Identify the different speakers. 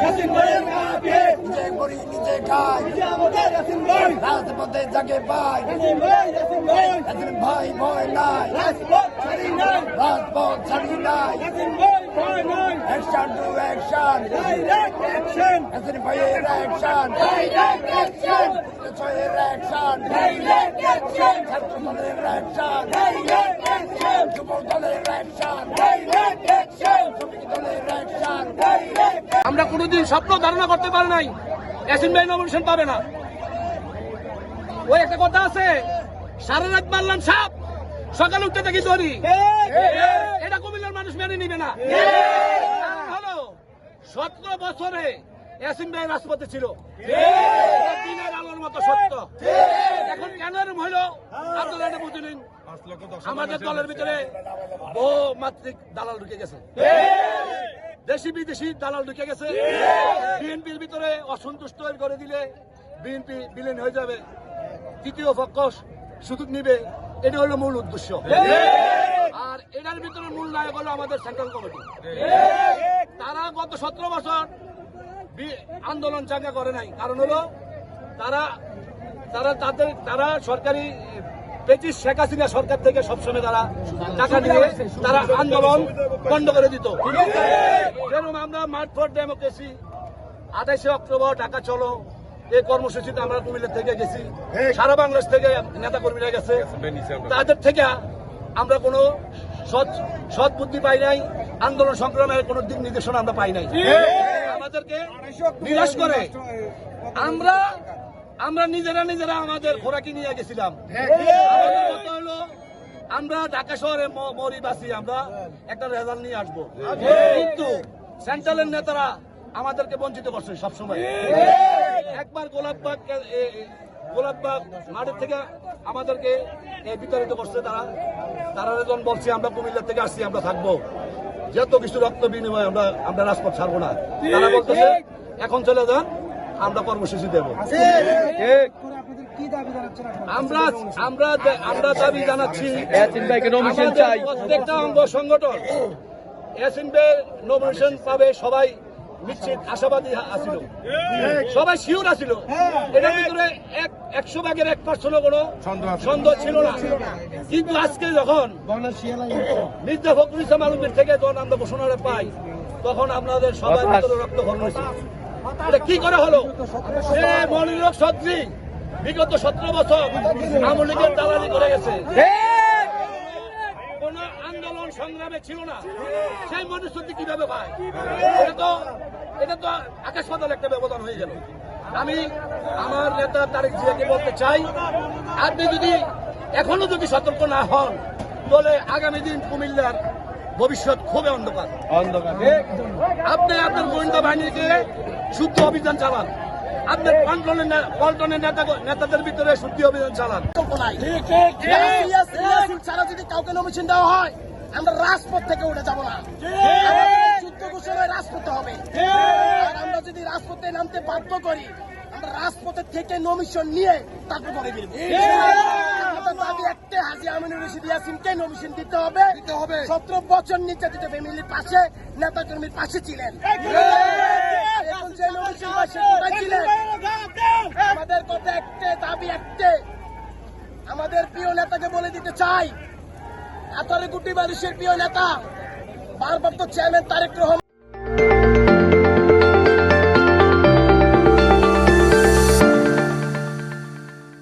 Speaker 1: ইয়াসিন ভাইয়ের মাটি
Speaker 2: নিজে করি নিজে খাই
Speaker 1: যে আমাদের ইয়াসিন ভাই।
Speaker 2: রাজপথে যাকে পাই।
Speaker 1: ইয়াসিন ভাই ইয়াসিন ভাই।
Speaker 2: এদের ভাই ভয় নাই।
Speaker 1: রাজপথ ছাড়ি নাই।
Speaker 2: রাজপথ ছাড়ি নাই।
Speaker 1: ইয়াসিন ভাই ভয় নাই।
Speaker 2: Action to action
Speaker 1: direct action
Speaker 2: এদের ভাইয়ের অ্যাকশন
Speaker 1: ডাইরেক্ট অ্যাকশন
Speaker 2: ছয়ের অ্যাকশন
Speaker 1: ডাইরেক্ট অ্যাকশন
Speaker 2: ছাত্র দলের অ্যাকশন
Speaker 1: ডাইরেক্ট অ্যাকশন
Speaker 2: যুব দলের অ্যাকশন
Speaker 1: ডাইরেক্ট অ্যাকশন
Speaker 2: শ্রমিক দলের অ্যাকশন
Speaker 1: ডাইরেক্ট
Speaker 3: আমরা কোনোদিন স্বপ্ন ধারণা করতে পারি নাই। অ্যাসিন ভাই নমিনেশন পাবে না। ওই একটা কথা আছে সারা রাত মারলাম সাপ সকালে উঠতে দেখি দড়ি। এটা কুমিল্লার মানুষ মেনে নিবে না। হলো সতেরো বছরে ভাই রাজপথে ছিল। দিনের আলোর মতো সত্য। এখন কেন এরকম হইল আপনারা এটা বুঝে নিন। আমাদের দলের ভিতরে বহু মাত্রিক দালাল ঢুকে গেছে। দেশি বিদেশি দালাল ঢুকে গেছে। বিএনপির ভিতরে অসন্তুষ্ট করে দিলে বিএনপি বিলীন হয়ে যাবে। তৃতীয় পক্ষ সুযোগ নিবে। এটা হলো মূল উদ্দেশ্য। আর এটার ভিতরে মূল নায়ক হলো আমাদের সেন্ট্রাল কমিটি তারা গত সতেরো বছর আন্দোলন চাঙ্গা করে নাই। কারণ হলো তারা তারা তাদের, তারা সরকারি পেচিস শেখ হাসিনা সরকার থেকে সবসময় তারা টাকা নিয়ে তারা আন্দোলন বন্ধ করে দিত। যেরকম আমরা মাঠ ফর ডেমোক্রেসি আঠাইশে অক্টোবর ঢাকা চলো এই কর্মসূচিতে আমরা কুমিল্লা থেকে গেছি। সারা বাংলাদেশ থেকে নেতা কর্মীরা গেছে। তাদের থেকে আমরা কোনো সৎ সৎ বুদ্ধি পাই নাই আন্দোলন সংগ্রামের কোনো দিক নির্দেশনা আমরা পাই নাই। আমাদেরকে নিরাশ করে। আমরা আমরা নিজেরা নিজেরা আমাদের খোরাকি নিয়ে গেছিলাম। আমাদের কথা হলো আমরা ঢাকা শহরে ম- মরি বাসি আমরা একটা রেজাল্ট নিয়ে আসব। কিন্তু সেন্ট্রালের নেতারা আমাদেরকে বঞ্চিত করছে সবসময়। একবার গোলাপবাগ গোলাপবাগ মাঠের থেকে আমাদেরকে বিতাড়িত করছে তারা। তারা যখন বলছে আমরা কুমিল্লা থেকে আসছি আমরা থাকব। যত কিছু রক্ত বিনিময় আমরা আমরা রাজপথ ছাড়বো না। তারা বলতেছে এখন চলে যান আমরা কর্মসূচি দেবো। আমরা আমরা আমরা দাবি জানাচ্ছি প্রত্যেকটা অঙ্গ সংগঠন নমিনেশন পাবে সবাই নিশ্চিত আশাবাদী আছিল সবাই শিওর আছিল এটার ভিতরে এক একশো ভাগের এক পার্সেন্ট কোনো সন্দেহ ছিল না। কিন্তু আজকে যখন মির্জা ফখরুল ইসলাম আলমের থেকে যখন আমরা ঘোষণাটা পাই তখন আপনাদের সবাই রক্ত খরণ হয়েছে। এটা কি করা হলো? মনিরক সদ্রি বিগত সতেরো বছর আওয়ামী লীগের দালালি করে গেছে। কোন আন্দোলন সংগ্রামে ছিল না। সেই মনুষ্যটি কীভাবে পায় এটা তো এটা তো আকাশ পাতাল একটা ব্যবধান হয়ে গেল। আমি আমার নেতা তারেক জিয়াকে বলতে চাই আপনি যদি এখনও যদি সতর্ক না হন তাহলে আগামী দিন কুমিল্লার ভবিষ্যৎ খুবই অন্ধকার। আপনি আপনার গোয়েন্দা বাহিনীকে শুদ্ধ অভিযান চালান। আপনার পল্টনের পল্টনের নেতা নেতাদের ভিতরে শুদ্ধি অভিযান চালান।
Speaker 4: ছাড়া যদি কাউকে নমিশন দেওয়া হয় আমরা রাজপথ থেকে উঠে যাব না। যুদ্ধ ঘোষণায় রাজপথে হবে। আর আমরা যদি রাজপথে নামতে বাধ্য করি আমরা রাজপথের থেকে নমিশন নিয়ে তারপর করে দিব আমাদের দাবি একটা হাজি আমিনুর রশিদ ইয়াসিনকে নমিশন দিতে হবে। দিতে হবে। সতেরো বছর নির্যাতিত ফ্যামিলির পাশে নেতা কর্মীর পাশে ছিলেন। এখন যে নমিশন কোথায় ছিলেন? আমাদের কথা একটা দাবি একটা। আমাদের প্রিয় নেতাকে বলে দিতে চাই। আঠারো কোটি মানুষের প্রিয় নেতা ভারপ্রাপ্ত চেয়ারম্যান তারেক রহমান